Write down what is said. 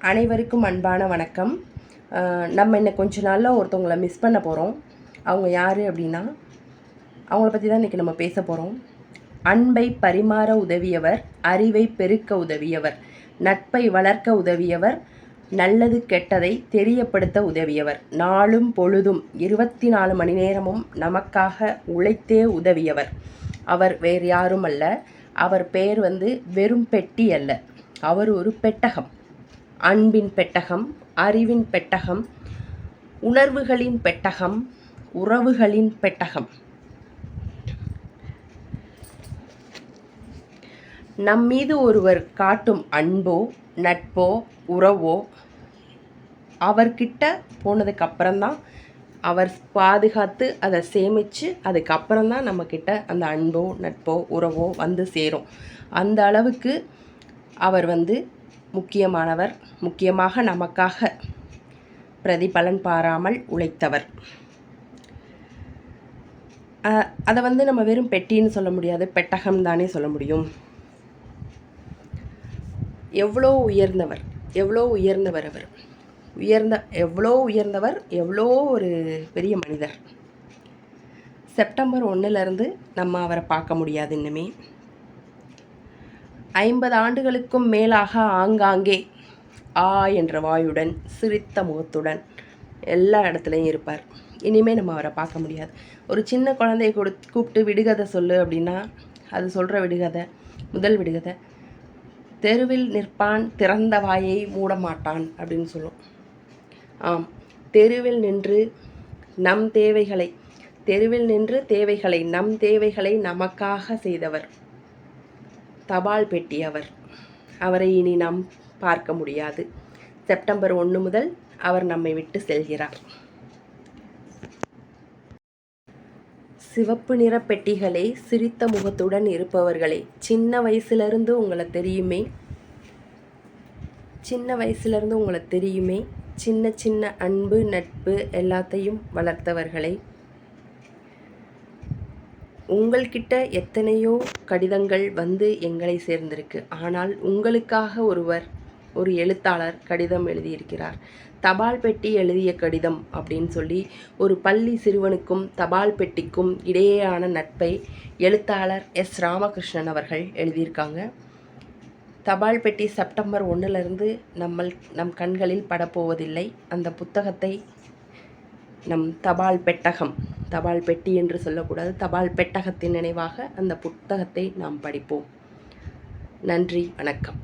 அனைவருக்கும் அன்பான வணக்கம். நம்ம இன்னும் கொஞ்ச நாளில் ஒருத்தவங்களை மிஸ் பண்ண போகிறோம் அவங்க யார் அப்படின்னா அவங்கள பற்றி தான் இன்றைக்கி நம்ம பேச போகிறோம் அன்பை பரிமாற உதவியவர் அறிவை பெருக்க உதவியவர் நட்பை வளர்க்க உதவியவர் நல்லது கெட்டதை தெரியப்படுத்த உதவியவர் நாளும் பொழுதும் இருபத்தி நாலு மணி நேரமும் நமக்காக உழைத்தே உதவியவர். அவர் வேறு யாரும் அல்ல. அவர் பெயர் வந்து வெறும் பெட்டி அல்ல. அவர் ஒரு பெட்டகம். அன்பின் பெட்டகம் அறிவின் பெட்டகம் உணர்வுகளின் பெட்டகம் உறவுகளின் பெட்டகம். நம் மீது ஒருவர் காட்டும் அன்போ நட்போ உறவோ அவர்கிட்ட போனதுக்கு அப்புறம்தான் அவர் பாதுகாத்து அதை சேமித்து அதுக்கப்புறம் தான் நம்மக்கிட்ட அந்த அன்போ நட்போ உறவோ வந்து சேரும். அந்த அளவுக்கு அவர் வந்து முக்கியமானவர் முக்கியமாக நமக்காக பிரதிபலன் பாராமல் உழைத்தவர். அதை வந்து நம்ம வெறும் பெட்டின்னு சொல்ல முடியாது பெட்டகம் தானே சொல்ல முடியும். எவ்வளோ உயர்ந்தவர் எவ்வளோ உயர்ந்தவர் அவர். உயர்ந்த எவ்வளோ உயர்ந்தவர் எவ்வளோ ஒரு பெரிய மனிதர். செப்டம்பர் ஒன்றுலேருந்து நம்ம அவரை பார்க்க முடியாது இன்னுமே. ஐம்பது ஆண்டுகளுக்கும் மேலாக ஆங்காங்கே ஆ என்ற வாயுடன் சிரித்த முகத்துடன் எல்லா இடத்துலையும் இருப்பார். இனிமேல் நம்ம அவரை பார்க்க முடியாது. ஒரு சின்ன குழந்தைய கொடு கூப்பிட்டு விடுகதை சொல்லு அப்படின்னா அது சொல்கிற விடுகதை முதல் விடுகதை தெருவில் நிற்பான் திறந்த வாயை மூட மாட்டான் அப்படின்னு சொல்லும். ஆம் தெருவில் நின்று நம் தேவைகளை தெருவில் நின்று தேவைகளை நம் தேவைகளை நமக்காக செய்தவர். தபால் பெட்டி அவர். அவரை இனி நாம் பார்க்க முடியாது. செப்டம்பர் ஒன்று முதல் அவர் நம்மை விட்டு செல்கிறார். சிவப்பு நிற பெட்டிகளே சிரித்த முகத்துடன் இருப்பவர்களே சின்ன வயசுலேருந்து உங்களை தெரியுமே? சின்ன வயசுலேருந்து உங்களை தெரியுமே? சின்ன சின்ன அன்பு நட்பு எல்லாத்தையும் வளர்த்தவர்களே உங்கள்கிட்ட எத்தனையோ கடிதங்கள் வந்து எங்களை சேர்ந்திருக்கு. ஆனால் உங்களுக்காக ஒருவர் ஒரு எழுத்தாளர் கடிதம் எழுதியிருக்கிறார். தபால் பெட்டி எழுதிய கடிதம் அப்படின்னு சொல்லி ஒரு பள்ளி சிறுவனுக்கும் தபால் பெட்டிக்கும் இடையேயான நட்பை எழுத்தாளர் எஸ். ராமகிருஷ்ணன் அவர்கள் எழுதியிருக்காங்க. தபால் பெட்டி செப்டம்பர் ஒன்றிலிருந்து நம்மள் நம் கண்களில் படப்போவதில்லை. அந்த புத்தகத்தை நம் தபால் பெட்டகம் தபால் பெட்டி என்று சொல்லக்கூடாது. தபால் பெட்டகத்தின் நினைவாக அந்த புத்தகத்தை நாம் படிப்போம். நன்றி வணக்கம்.